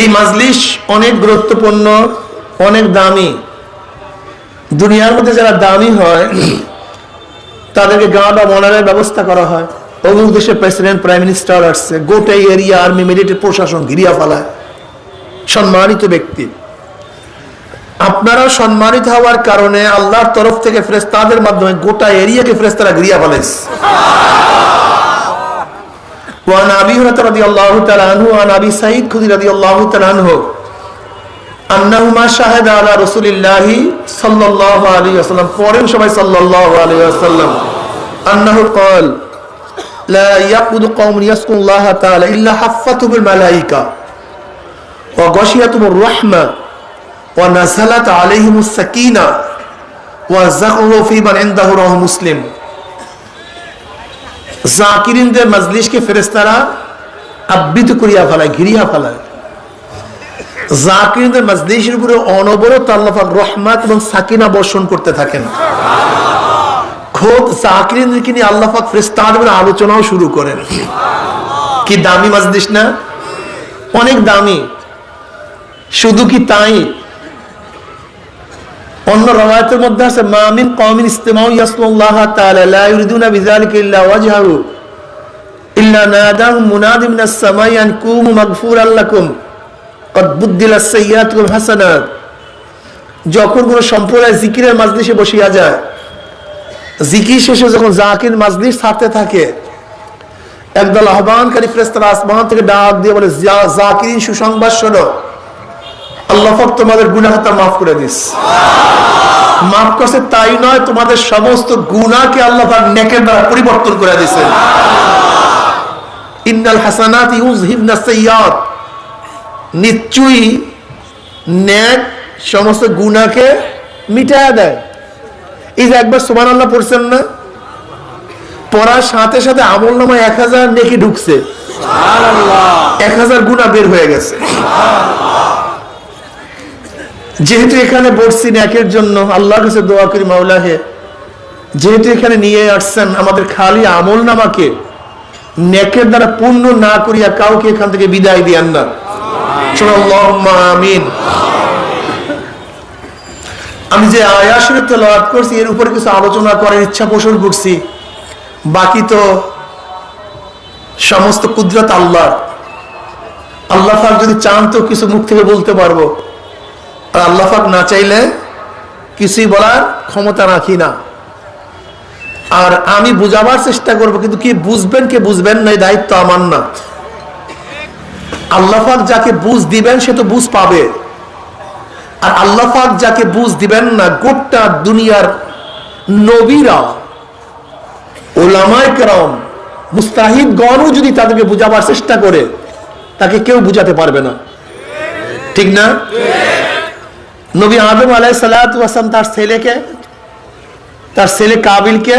এই মাজলিস অনেক গুরুত্বপূর্ণ, অনেক দামি। দুনিয়ার মধ্যে যারা দামি হয়, তাদেরকে গাঁ বা মনারের ব্যবস্থা করা হয়। অমুক দেশের প্রেসিডেন্ট, প্রাইম মিনিস্টার আসছে, গোটা এরিয়া আর্মি, মিলিটারি, প্রশাসন ঘিরিয়া ফেলায়। সম্মানিত ব্যক্তি। আপনারা সম্মানিত হওয়ার কারণে আল্লাহর তরফ থেকে ফেরেস্তাদের মাধ্যমে গোটা এরিয়াকে ফেরেস্তারা ঘিরিয়া ফেলাইছে। وعن أبي هريرة رضي الله تعالى عنه وعن أبي سعيد خدري رضي الله تعالى عنه أنهما شهد على رسول الله صلى الله عليه وسلم قرن شبه صلى الله عليه وسلم أنه قال لا يقود قوم يسكن الله تعالى إلا حفتهم الملائكة وغشيتهم الرحمة ونزلت عليهم السكينة وزغروا في من عنده رواه مسلم জাকিরিনদের মজলিসকে ফেরেস্তারা আবৃত করিয়া ফেলায়, ঘিরিয়া ফেলায়। জাকিরিনদের উপরে অনবরত রহমাত এবং সাকিনা বর্ষণ করতে থাকেন। খোদ জাকিরিনদেরকে নিয়ে আল্লাহাক ফেরেস্তাদের আলোচনাও শুরু করেন। কি দামি মজলিস না? অনেক দামি। শুধু কি তাই? অন্য রওয়ায়াতের মধ্যে আছে মামিন কওমিন ইস্তিমাউ ইয়াসমাউল্লাহ তাআলা, লা ইউরিদুনা বিযালিকা ইল্লা ওয়াজহাহু, ইল্লা নাদাহুম মুনাদি মিনাস সামাই আন কুমু মাগফুরাল লাকুম, কদ বুদ্দিলাস সাইয়্যাতুল হাসানাত যখন কোন সম্প্রদায় জিকিরের মাজলিসে বসিয়া যায়, জিকির শেষে যখন জাকির মাজলিস ছাড়তে থাকে, একদল আহ্বানকারী ফেরেশতারা আসমান থেকে ডাক দিয়ে বলে "জা- জাকিরিন সুসংবাদ শোনো। আল্লাহ পাক তোমাদের গুনাহটা মাফ করে দিস। মাফ করছে তাই নয় তোমাদের সমস্ত গুনাহকে আল্লাহ পাক নেকের দ্বারা পরিবর্তন করে দিছে। ইন্নাল হাসানাত ইউযহিবনা সাইয়্যাত নিশ্চয়ই নেক সমস্ত গুনাহকে মিটায়া দেয়। এই যে একবার সোমান সুবহানাল্লাহ পড়ছেন না? পড়ার সাথে সাথে আমল নামায় এক হাজার নেকি ঢুকছে। এক হাজার গুণা বের হয়ে গেছে। যেহেতু এখানে বসছি একের জন্য, আল্লাহর কাছে দোয়া করি মাওলা হে। যেহেতু এখানে নিয়ে আসছেন আমাদের খালি আমল নামাকে, নেকের দ্বারা পূর্ণ না করিয়া কাউকে এখান থেকে বিদায় দিয়ান না। আমিন। আমি যে আয়াসের তেলাওয়াত করছি, এর উপরে কিছু আলোচনা করার ইচ্ছা পোষণ করছি। বাকি তো সমস্ত কুদরত আল্লাহ আল্লাহ যদি চান তো কিছু মুখ থেকে বলতে পারব। আর আল্লাহাক না চাইলে কিছুই বলার ক্ষমতা রাখি না। আর আমি বুঝাবার চেষ্টা করব, কিন্তু কি বুঝবেন, কে বুঝবেন না দায়িত্ব আমার না। আল্লাহ পাক যাকে বুঝ দিবেন, সে তো বুঝ পাবে। আর আল্লাহাক যাকে বুঝ দিবেন না, গোটা দুনিয়ার নবীরা ওলামায় কেরম মুস্তাহিদ গণও যদি তাদেরকে বুঝাবার চেষ্টা করে, তাকে কেউ বুঝাতে পারবে না। ঠিক না? নবী আদম আলাই সালাম তার ছেলেকে, তার ছেলে কাবিলকে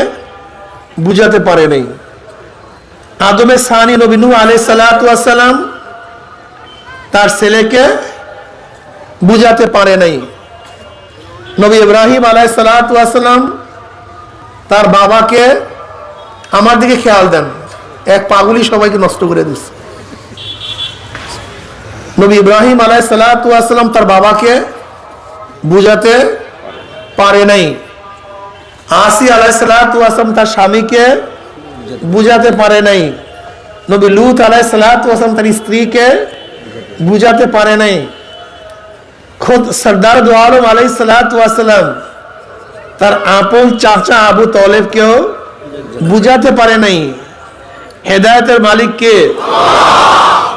বুঝাতে পারে নাই। আদমে সানি নবী নু আলাই সালাম তার ছেলেকে বুঝাতে পারে নাই। নবী ইব্রাহিম আলাই সালাম তার বাবাকে আমার দিকে খেয়াল দেন। এক পাগলি সবাইকে নষ্ট করে দিচ্ছে নবী ইব্রাহিম আলাই সালাম তার বাবাকে বুঝাতে পারে নাই আসি আলাই সালাম তার স্বামীকে বুঝাতে পারে নাই নবী লুত আলাই সালাম তার স্ত্রীকে বুঝাতে পারে নাই খোদ সর্দার দো আলম আলাই সালাম তার আপন চাচা আবু তলেবকেও বুঝাতে পারে নাই হেদায়তের মালিক কে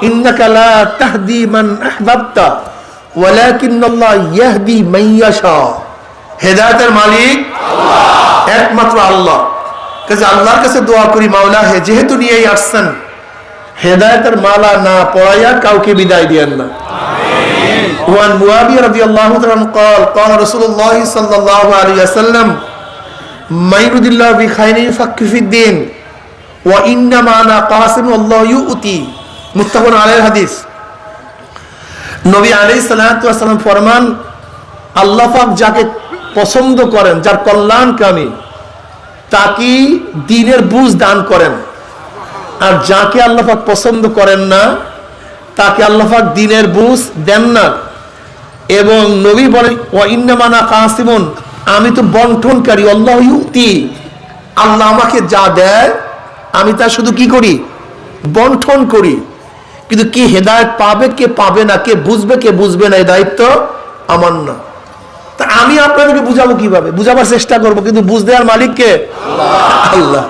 ইন্নাকা লা তাহদি মান আহবাবতা ওয়ালাকিন্নাল্লাহ ইয়াহদি মান ইয়াশা হেদায়েতের মালিক একমাত্র আল্লাহ কাজে আল্লাহর কাছে দোয়া করি মাওলা হে যেহেতু নিয়েই আসছেন হেদায়েতের মালা না পড়াইয়া কাউকে বিদায় দিয়েন না وعن معاوية رضي الله تعالى عنه قال قال رسول الله صلى الله عليه وسلم ما يريد الله بخير يفقه في الدين وإنما أنا قاسم والله يؤتي মুত্তাফাকুন আলাইহির হাদিস নবী সালাতু ওয়াসালাম ফরমান, আল্লাহ পাক যাকে পছন্দ করেন, যার কল্যাণকামী তাকে দিনের বুঝ দান করেন। আর যাকে আল্লাহাক পছন্দ করেন না, তাকে আল্লাহাক দিনের বুঝ দেন না। এবং নবী বলেন ওয়াইন্নামানা কাসিমন আমি তো বন্টনকারী, আল্লাহ ইউতি আল্লাহ আমাকে যা দেয়, আমি তা শুধু কি করি? বন্টন করি। কিন্তু কি হেদায়ত পাবে, কে পাবে না, কে বুঝবে কে বুঝবে না, এই দায়িত্ব আমার না। তা আমি আপনাদেরকে বুঝাবো কীভাবে? বুঝাবার চেষ্টা করব, কিন্তু বুঝ দেওয়ার মালিককে? আল্লাহ।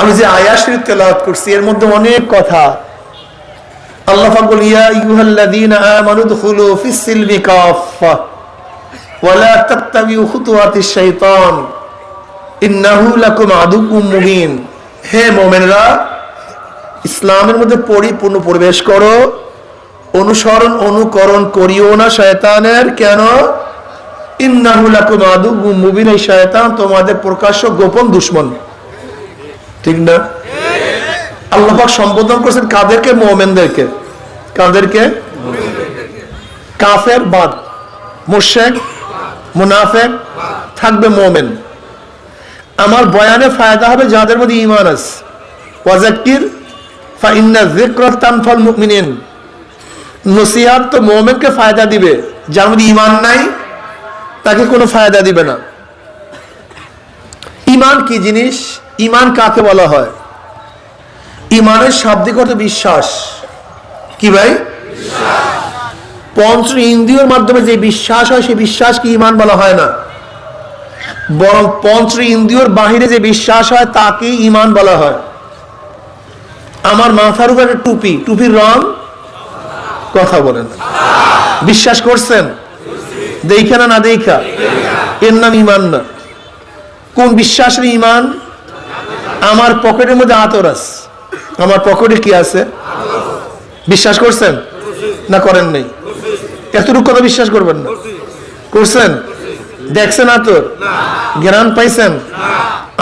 আমি যে আয়া শরীফ তেলাওয়াত করছি, এর মধ্যে অনেক কথা। আল্লাহ পাক বলে ইয়া আইয়ুহাল্লাযীনা আমানু দুখুলু ফিস সিলমি কাফা ওয়ালা তাত্তাবিউ খুতুওয়াতিশ শাইতান। ইন্নাহু লাকুম আদুকুম মুবিন হে মুমিনরা ইসলামের মধ্যে পরিপূর্ণ প্রবেশ করো। অনুসরণ, অনুকরণ করিও না শয়তানের। কেন? মুবিন। এই শয়তান তোমাদের প্রকাশ্য গোপন দুশমন। ঠিক না? আল্লাহ পাক সম্বোধন করছেন কাদেরকে? মোমেনদেরকে। কাদেরকে? কাফের বাদ। মুশেক মুনাফেক, থাকবে মোমেন। আমার বয়ানে ফায়দা হবে যাদের মধ্যে ইমান আছে। ওয়াজাক্কির ফাইন্না যিকরাত তানফাল মুমিনিন। নসিহাত তো মোমেনকে ফায়দা দিবে। যার মধ্যে ইমান নাই, তাকে কোনো ফায়দা দিবে না। ইমান কি জিনিস? ইমান কাকে বলা হয়? ইমানের শাব্দিক বিশ্বাস। কি ভাই? পঞ্চ ইন্দ্রিয়র মাধ্যমে যে বিশ্বাস হয়, সেই বিশ্বাসকে ইমান বলা হয় না। বরং পঞ্চ ইন্দ্রিয়র বাহিরে যে বিশ্বাস হয় তাকে ইমান বলা হয়। আমার মাথার উপর একটা টুপি, টুপির রং কথা বলেন। বিশ্বাস করছেন? দেখা না না দেখা? এর নাম ইমান না। কোন বিশ্বাসের ইমান? আমার পকেটের মধ্যে আতর আছে। আমার পকেটে কি আছে? বিশ্বাস করছেন? না করেন নাই। এতটুকু কথা বিশ্বাস করবেন না। করছেন? দেখছেন আতর? জ্ঞান পাইছেন?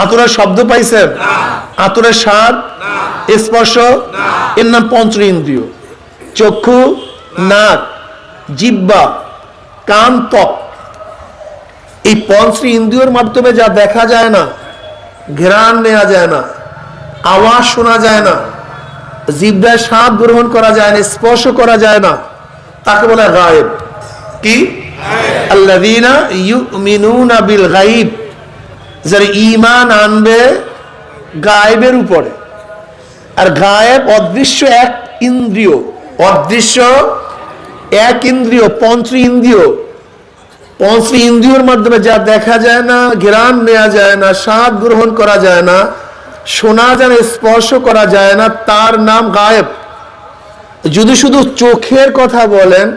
আতরের শব্দ পাইছেন? আতরের স্বাদ? স্পর্শ? এর নাম পঞ্চ ইন্দ্রিয়। চক্ষু, নাক জিব্বা কান, ত্বক। এই পঞ্চ ইন্দ্রিয়র মাধ্যমে যা দেখা যায় না ঘ্রাণ নেওয়া যায় না, আওয়াজ শোনা যায় না জিব্রায় স্বাদ গ্রহণ করা যায় না, স্পর্শ করা যায় না, তাকে বলে গায়েব। কি? আল্লাযীনা ইউমিনুনা বিল গায়ব। যারা ঈমান আনবে গায়েবের উপরে। আর গায়েব অদৃশ্য এক ইন্দ্রিয়। অদৃশ্য এক ইন্দ্রিয়, পঞ্চ ইন্দ্রিয়। পঞ্চ ইন্দ্রিয়র মাধ্যমে যা দেখা যায় না, ঘ্রাণ নেওয়া যায় না, স্বাদ গ্রহণ করা যায় না, শোনা যায় না, স্পর্শ করা যায় না, তার নাম গায়েব। যদি শুধু চোখের কথা বলেন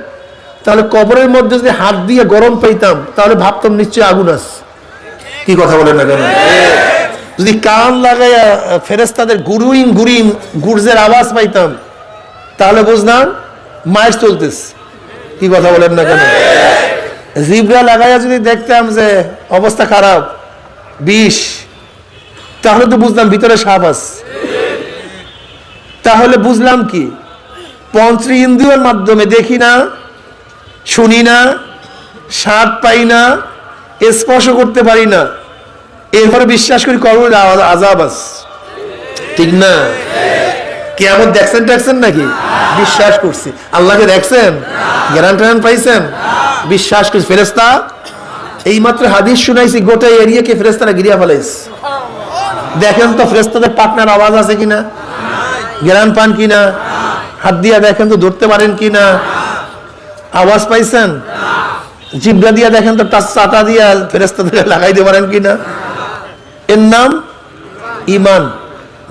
তাহলে কবরের মধ্যে যদি হাত দিয়ে গরম পাইতাম, তাহলে ভাবতাম নিশ্চয়ই আগুন আস কি কথা বলেন না কেন? যদি কান লাগাইয়া ফেরেস্তাদের গুরুইন গুরিন গুর্জের আওয়াজ পাইতাম, তাহলে বুঝলাম মায়ের চলতেস কি কথা বলেন না কেন? জিবরা লাগাইয়া যদি দেখতাম যে অবস্থা খারাপ, বিষ, তাহলে তো বুঝলাম ভিতরে সাপ আছে। তাহলে বুঝলাম কি? পঞ্চ ইন্দ্রিয়র মাধ্যমে দেখি না শুনি না, স্বাদ পাই না, স্পর্শ করতে পারি না। এরপরে বিশ্বাস করি কবর আজাব আস ঠিক না? কেমন দেখছেন দেখছেন নাকি? বিশ্বাস করছি। আল্লাহকে দেখছেন? জ্ঞান ট্যান পাইছেন? বিশ্বাস করছি। ফেরেস্তা এই মাত্র হাদিস শুনাইছি, গোটা এরিয়াকে ফেরেস্তারা গিরিয়া ফেলাইছে? দেখেন তো ফেরেস্তাদের পাটনার আওয়াজ আছে কিনা? জ্ঞান পান কিনা? হাত দিয়া দেখেন তো ধরতে পারেন কিনা? আওয়াজ পাইছেন? জিব্রা দিয়া দেখেন তো চাটা দিয়া ফেরেস্তাদের লাগাইতে পারেন কিনা? এর নাম? ইমান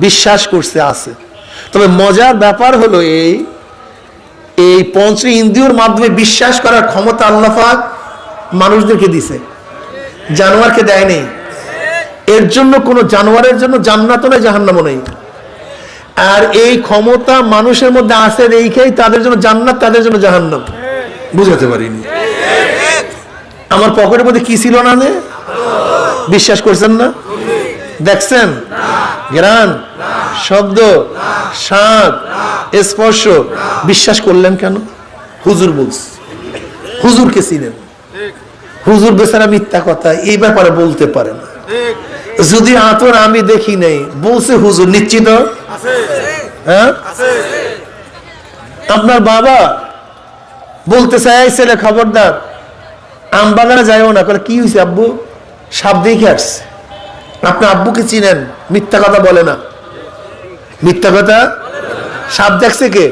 বিশ্বাস করছে, আছে। তবে মজার ব্যাপার হলো এই এই পঞ্চ ইন্দ্রিয়র মাধ্যমে বিশ্বাস করার ক্ষমতা আল্লাফাক মানুষদেরকে দিছে। জানোয়ারকে দেয়নি এর জন্য কোনো জানোয়ারের জন্য জান্নাতও নেই জাহান্নামও নেই আর এই ক্ষমতা মানুষের মধ্যে আছে, রেখেই তাদের জন্য জান্নাত, তাদের জন্য জাহান্নাম। বুঝাতে পারিনি। আমার পকেটের মধ্যে কি ছিল না? বিশ্বাস করছেন না? দেখছেন? জ্ঞান শব্দ, স্বাদ, স্পর্শ। বিশ্বাস করলেন কেন? হুজুর বলছে। হুজুরকে চিনেন। হুজুর বেচারা মিথ্যা কথা, এই ব্যাপারে বলতে পারে না। যদি আতর আমি দেখি নেই, বলছে হুজুর, নিশ্চিত? হ্যাঁ? আপনার বাবা বলতে চাই ছেলে খবরদার আম বাগানে যাইও না। করে কি হয়েছে আব্বু? সাপ দেখে আসছে? আপনি আব্বুকে চিনেন, মিথ্যা কথা বলে না। মিথ্যা কথা? সাপ দেখছে কে?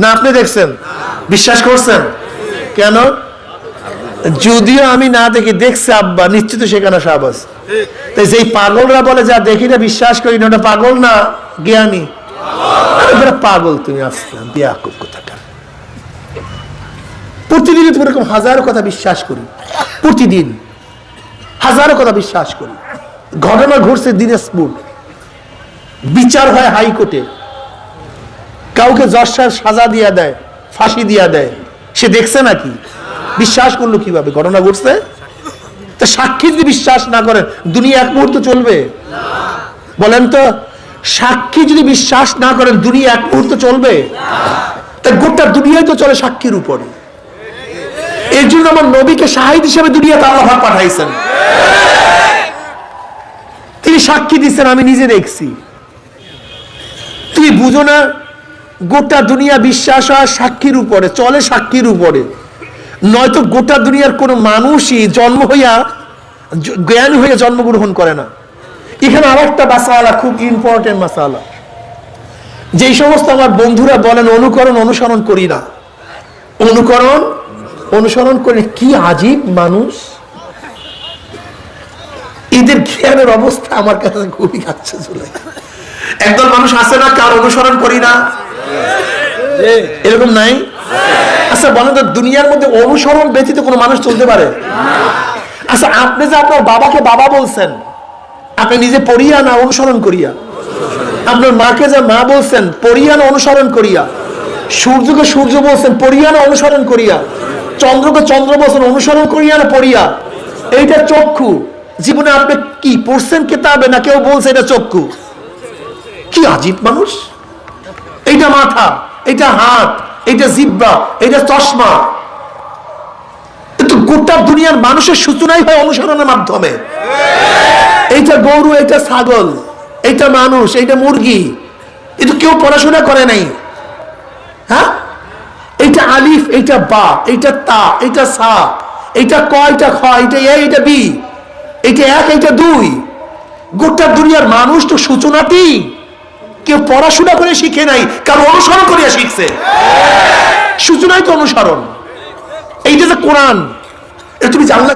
না, আপনি দেখছেন। বিশ্বাস করছেন? কেন? যদিও আমি না দেখি, দেখছে আব্বা, নিশ্চিত সেখানে সাপ আছে। তাই যেই পাগলরা বলে, যা দেখি না, বিশ্বাস করি না। ওটা পাগল না, জ্ঞানী? পাগল তুমি আসতে বিয়াকুব কোথাকার প্রতিদিন এরকম হাজারো কথা বিশ্বাস করি, প্রতিদিন হাজারো কথা বিশ্বাস করি, ঘটনা ঘটছে দিনাজপুর, বিচার হয় হাইকোর্টে, কাউকে জর্ষার সাজা দিয়া দেয়, ফাঁসি দিয়া দেয়, সে দেখছে নাকি? বিশ্বাস করল কীভাবে? ঘটনা ঘটছে? তা সাক্ষী যদি বিশ্বাস না করেন, দুনিয়া এক মুহূর্ত চলবে? বলেন তো, সাক্ষী যদি বিশ্বাস না করেন, দুনিয়া এক মুহূর্ত চলবে? তা গোটা দুনিয়ায় তো চলে সাক্ষীর উপরে। এর জন্য আমার নবীকে শাহিদ হিসেবে দুনিয়াতে আল্লাহ পাঠাইছেন। তিনি সাক্ষী দিচ্ছেন আমি নিজে দেখছি। তুমি বুঝো না, গোটা দুনিয়া বিশ্বাস হয় সাক্ষীর উপরে, চলে সাক্ষীর উপরে। নয়তো গোটা দুনিয়ার কোনো মানুষই জন্ম হইয়া জ্ঞান হয়ে জন্মগ্রহণ করে না। এখানে আর একটা মাসালা, খুব ইম্পর্টেন্ট মাসালা। যেই সমস্ত আমার বন্ধুরা বলেন, অনুকরণ, অনুসরণ করি না। অনুকরণ অনুসরণ করে কি আজীব মানুষ? এদের জ্ঞানের অবস্থা আমার কাছে খুবই কাছে চলে একদল মানুষ আছে না, কার অনুসরণ করি না? এরকম নাই? আচ্ছা বলেন তো, দুনিয়ার মধ্যে অনুসরণ ব্যতীত কোনো মানুষ চলতে পারে? আচ্ছা আপনি যে আপনার বাবাকে বাবা বলছেন, আপনি নিজে পড়িয়া না অনুসরণ করিয়া? আপনার মাকে যে মা বলছেন, পড়িয়া না অনুসরণ করিয়া? সূর্যকে সূর্য বলছেন, পড়িয়া না অনুসরণ করিয়া? চন্দ্রকে চন্দ্র বলছেন অনুসরণ করিয়া না পড়িয়া? এইটা চক্ষু। জীবনে আপনি কি পড়ছেন কেতাবে না কেউ বলছে এটা চক্ষু? কি আজীব মানুষ? এইটা মাথা, এইটা হাত, এইটা জিব্বা এইটা চশমা। গোটা দুনিয়ার মানুষের সূচনাই হয় অনুসরণের মাধ্যমে। এইটা গরু, এইটা ছাগল, এইটা মানুষ, এইটা মুরগি। কিন্তু কেউ পড়াশোনা করে নাই। হ্যাঁ? এইটা আলিফ এইটা বা এইটা তা এইটা সা এইটা ক, এটা খ, এটা এ, এটা বি এইটা এক এইটা দুই। গোটা দুনিয়ার মানুষ তো সূচনাতেই কেউ পড়াশোনা করে শিখে নাই কারণ অনুসরণ করিয়া শিখছে। সূচনাই তো অনুসরণ। এইটা যে কোরআন, এ তুমি জানলা